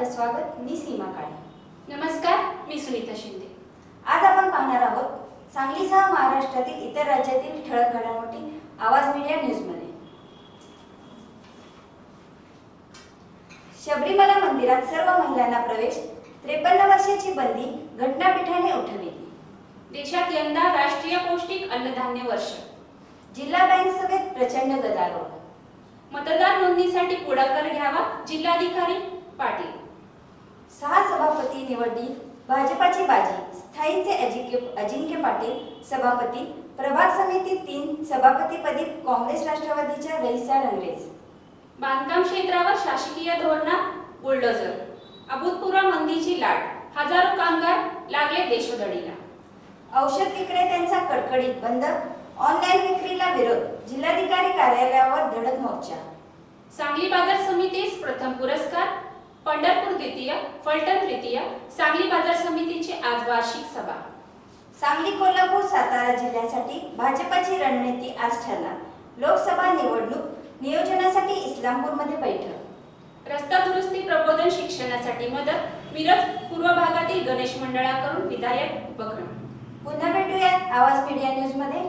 आपलं स्वागत मी सीमा काळे. नमस्कार मी सुनीता शिंदे. आज आपण पाहणार आहोत सांगलीसह महाराष्ट्रातील इतर राज्यातील ठळक घडामोडी आवाज मीडिया न्यूजमध्ये शबरीमला मंदिरात सर्व महिलांना प्रवेश त्रेपन्न वर्षाची बंदी घटनापीठाने उठवली. देशात यंदा राष्ट्रीय पौष्टिक अन्नधान्य वर्ष. जिल्हा बँक सभेत प्रचंड गदारोळ. मतदार नोंदणीसाठी पुढाकार घ्यावा जिल्हाधिकारी पाटील. सभापती निवडली. भाजपाची बाजी स्थायीचे अजिंक्य अजिंक्य पाटील सभापती प्रभाग समिती तीन सभापतीपदी काँग्रेस राष्ट्रवादीच्या रईसा रंगरेज. बांधकाम क्षेत्रावर शासकीय धोरणात बुलडोझर. अभूतपूर्व मंदीची लाट हजारो कामगार लागले देशोधडीला. औषध विक्रेत्यांचा कडकडीत बंद ऑनलाईन विक्रीला विरोध जिल्हाधिकारी कार्यालयावर धडक मोर्चा. सांगली बाजार समितीस प्रथम पुरस्कार द्वितीय फलटण तृतीय सांगली बाजार समितीची आज वार्षिक सभा. सांगली कोल्हापूर सातारा जिल्ह्यासाठी भाजपाची रणनीती आज ठरणार. लोकसभा निवडणूक नियोजनासाठी इस्लामपूरमध्ये बैठक. रस्ता दुरुस्ती प्रबोधन शिक्षणासाठी मदत मिरज पूर्व भागातील गणेश मंडळाकडून विधायक उपक्रम. पुन्हा भेटूयात आवाज मीडिया न्यूजमध्ये